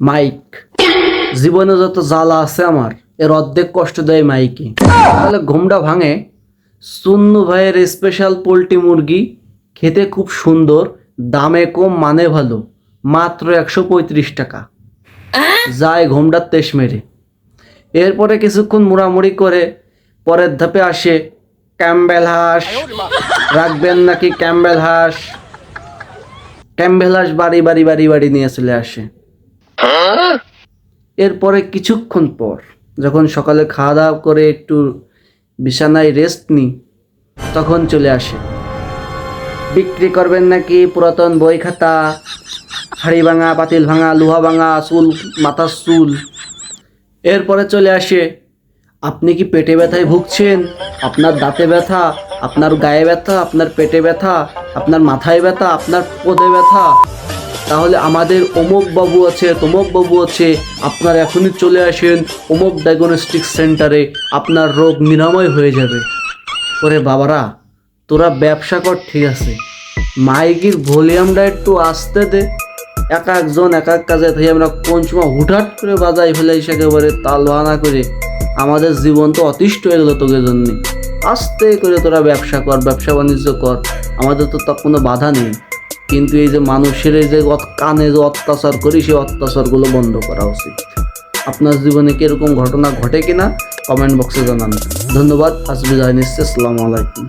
Mic. জীবনে যত জ্বালা আছে আমার, এর অর্ধেক কষ্ট দেয় মাইকে। তাহলে ঘুমটা ভাঙে। সুন্নু ভাইয়ের স্পেশাল পোলট্রি মুরগি খেতে খুব সুন্দর, দামে কম মানে ভালো, মাত্র একশো পঁয়ত্রিশ টাকা। যায় ঘুমটার তেস মেরে। এরপরে কিছুক্ষণ মুড়ামুড়ি করে পরের ধাপে আসে ক্যাম্বেল হাঁস। রাখবেন নাকি ক্যাম্বেল হাঁস? ক্যাম্বেল হাঁস বাড়ি বাড়ি বাড়ি বাড়ি নিয়ে চলে আসে। এরপরে কিছুক্ষণ পর, যখন সকালে খাওয়া দাওয়া করে একটু বিছানায় রেস্ট নিই তখন চলে আসে। বিক্রি করবেন নাকি পুরাতন বই খাতা, হাড়ি ভাঙা, পাতিল ভাঙা, লোহা ভাঙা, চুল, মাথার চুল? এরপরে চলে আসে, আপনি কি পেটে ব্যথায় ভুগছেন? আপনার দাঁতে ব্যথা, আপনার গায়ে ব্যথা, আপনার পেটে ব্যথা, আপনার মাথায় ব্যথা, আপনার পদে ব্যথা? তাহলে আমাদের অমুক বাবু আছে, তমুক বাবু আছে। আপনার এখনই চলে আসেন অমুক ডায়াগনস্টিক সেন্টারে আপনার রোগ নিরাময় হয়ে যাবে। ওরে বাবারা, তোরা ব্যবসা কর, ঠিক আছে। মাইকির ভলিউমটা একটু আসতে দে। এক একজন, এক এক কাজে থেকে আমরা কোন সময় হুটহাট করে বাজাই ফেলাই একেবারে তাল করে। আমাদের জীবন তো অতিষ্ঠ হয়ে গেলো তোদের জন্য। আস্তে করে তোরা ব্যবসা কর, ব্যবসা বাণিজ্য কর। আমাদের তো তা কোনো বাধা নেই। কিন্তু এই যে মানুষের এই যে কানে যে অত্যাচার করি, সেই অত্যাচারগুলো বন্ধ করা উচিত। আপনার জীবনে কি এরকম ঘটনা ঘটে কিনা কমেন্ট বক্সে জানান। ধন্যবাদ আজ জানিস আসসালামু আলাইকুম।